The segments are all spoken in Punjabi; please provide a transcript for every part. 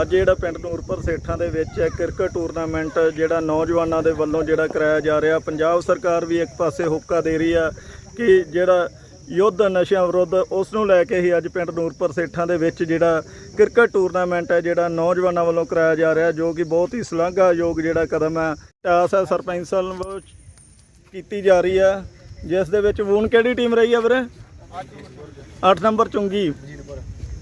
ਅੱਜ ਜਿਹੜਾ ਪਿੰਡ ਨੂਰਪੁਰ ਸੇਠਾਂ ਦੇ ਵਿੱਚ ਇੱਕ ਕ੍ਰਿਕਟ ਟੂਰਨਾਮੈਂਟ ਜਿਹੜਾ ਨੌਜਵਾਨਾਂ ਦੇ ਵੱਲੋਂ ਜਿਹੜਾ ਕਰਾਇਆ ਜਾ ਰਿਹਾ, ਪੰਜਾਬ ਸਰਕਾਰ ਵੀ ਇੱਕ ਪਾਸੇ ਹੋਕਾ ਦੇ ਰਹੀ ਆ ਕਿ ਜਿਹੜਾ ਯੁੱਧ ਨਸ਼ਿਆਂ ਵਿਰੁੱਧ ਉਸ ਨੂੰ ਲੈ ਕੇ ਹੀ ਅੱਜ ਪਿੰਡ ਨੂਰਪੁਰ ਸੇਠਾਂ ਦੇ ਵਿੱਚ ਜਿਹੜਾ ਕ੍ਰਿਕਟ ਟੂਰਨਾਮੈਂਟ ਹੈ, ਜਿਹੜਾ ਨੌਜਵਾਨਾਂ ਵੱਲੋਂ ਕਰਾਇਆ ਜਾ ਰਿਹਾ, ਜੋ ਕਿ ਬਹੁਤ ਹੀ ਸ਼ਲਾਘਾਯੋਗ ਜਿਹੜਾ ਕਦਮ ਹੈ, ਟਾਸ ਹੈ ਸਰਪੰਚ ਸਾਹਿਬ ਵੱਲੋਂ ਕੀਤੀ ਜਾ ਰਹੀ ਆ ਜਿਸ ਦੇ ਵਿੱਚ ਵੂਨ ਕਿਹੜੀ ਟੀਮ ਰਹੀ ਆ ਵੀਰੇ? 8 ਨੰਬਰ ਚੁੰਗੀ।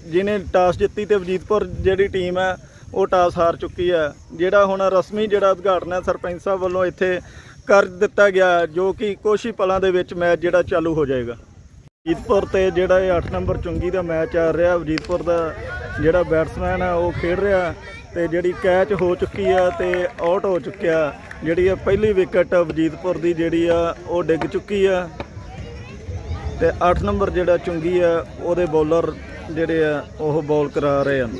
ਜਿਹਨੇ ਟਾਸ ਜਿੱਤੀ ਤੇ ਵਜੀਤਪੁਰ ਜਿਹੜੀ ਟੀਮ ਹੈ, ਉਹ ਟਾਸ ਹਾਰ ਚੁੱਕੀ ਹੈ। ਜਿਹੜਾ ਹੁਣ ਰਸਮੀ ਜਿਹੜਾ ਉਦਘਾਟਨ ਹੈ, ਸਰਪੰਚ ਸਾਹਿਬ ਵੱਲੋਂ ਇੱਥੇ ਕਰ ਦਿੱਤਾ ਗਿਆ ਜੋ ਕਿ ਕੁਛ ਹੀ ਪਲਾਂ ਦੇ ਵਿੱਚ ਮੈਚ ਜਿਹੜਾ ਚਾਲੂ ਹੋ ਜਾਏਗਾ। ਵਜੀਦਪੁਰ ਤੇ ਜਿਹੜਾ ਇਹ 8 ਨੰਬਰ ਚੁੰਗੀ ਦਾ ਮੈਚ ਆ ਰਿਹਾ, ਵਜੀਤਪੁਰ ਦਾ ਜਿਹੜਾ ਬੈਟਸਮੈਨ ਹੈ, ਉਹ ਖੇਡ ਰਿਹਾ ਤੇ ਜਿਹੜੀ ਕੈਚ ਹੋ ਚੁੱਕੀ ਆ ਤੇ ਆਊਟ ਹੋ ਚੁੱਕਿਆ ਜਿਹੜੀ ਆ ਪਹਿਲੀ ਵਿਕਟ ਵਜੀਤਪੁਰ ਦੀ ਜਿਹੜੀ ਆ, ਉਹ ਡਿੱਗ ਚੁੱਕੀ ਆ ਤੇ 8 ਨੰਬਰ ਜਿਹੜਾ ਚੁੰਗੀ ਆ ਉਹਦੇ ਬੌਲਰ ਜਿਹੜੇ ਆ, ਉਹ ਬੋਲ ਕਰਾ ਰਹੇ ਹਨ।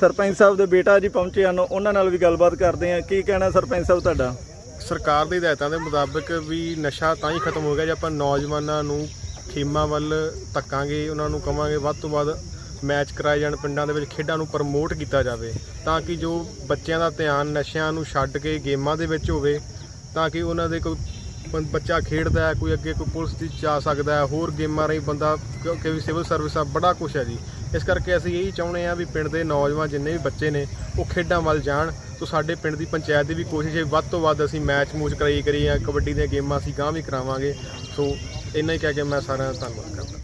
ਸਰਪੰਚ ਸਾਹਿਬ ਦੇ ਬੇਟਾ ਜੀ ਪਹੁੰਚੇ ਹਨ, ਉਹਨਾਂ ਨਾਲ ਵੀ ਗੱਲਬਾਤ ਕਰਦੇ ਆ ਕੀ ਕਹਿਣਾ ਸਰਪੰਚ ਸਾਹਿਬ ਤੁਹਾਡਾ? ਸਰਕਾਰ ਦੀ ਹਦਾਇਤਾਂ ਦੇ ਮੁਤਾਬਕ ਵੀ ਨਸ਼ਾ ਤਾਂ ਹੀ ਖਤਮ ਹੋ ਗਿਆ ਜੇ ਆਪਾਂ ਨੌਜਵਾਨਾਂ ਨੂੰ ਖੇਮਾਂ ਵੱਲ ਧੱਕਾਂਗੇ, ਉਹਨਾਂ ਨੂੰ ਕਵਾਂਗੇ ਵੱਧ ਤੋਂ ਵੱਧ ਮੈਚ ਕਰਾਏ ਜਾਣ ਪਿੰਡਾਂ ਦੇ ਵਿੱਚ, ਖੇਡਾਂ ਨੂੰ ਪ੍ਰਮੋਟ ਕੀਤਾ ਜਾਵੇ। ਤਾਂ ਕਿ ਜੋ ਬੱਚਿਆਂ ਦਾ ਧਿਆਨ ਨਸ਼ਿਆਂ ਨੂੰ ਛੱਡ ਕੇ ਗੇਮਾਂ ਦੇ ਵਿੱਚ ਹੋਵੇ, ਤਾਂ ਕਿ ਉਹਨਾਂ ਦੇ ਕੋਈ ਬੱਚਾ ਖੇਡਦਾ ਕੋਈ ਅੱਗੇ ਕੋਈ ਪੁਲਿਸ ਦੀ ਜਾ ਸਕਦਾ ਹੈ, ਹੋਰ ਗੇਮਾਂ ਰਾਹੀਂ ਬੰਦਾ ਕਿਉਂਕਿ ਵੀ ਸਿਵਲ ਸਰਵਿਸ ਆ, ਬੜਾ ਕੁਛ ਹੈ ਜੀ। ਇਸ ਕਰਕੇ ਅਸੀਂ ਇਹੀ ਚਾਹੁੰਦੇ ਆ ਵੀ ਪਿੰਡ ਦੇ ਨੌਜਵਾਨ ਜਿੰਨੇ ਵੀ ਬੱਚੇ ਨੇ, ਉਹ ਖੇਡਾਂ ਵੱਲ ਜਾਣ। ਤੋਂ ਸਾਡੇ ਪਿੰਡ ਦੀ ਪੰਚਾਇਤ ਦੀ ਵੀ ਕੋਸ਼ਿਸ਼ ਹੈ, ਵੱਧ ਤੋਂ ਵੱਧ ਅਸੀਂ ਮੈਚ ਮੂਚ ਕਰਾਈ ਕਰੀਏ ਕਬੱਡੀ ਦੀਆਂ ਗੇਮਾਂ ਅਸੀਂ ਗਾਂ ਵੀ ਕਰਾਵਾਂਗੇ। ਸੋ ਇੰਨਾ ਹੀ ਕਹਿ ਕੇ ਮੈਂ ਸਾਰਿਆਂ ਦਾ ਧੰਨਵਾਦ ਕਰਦਾ।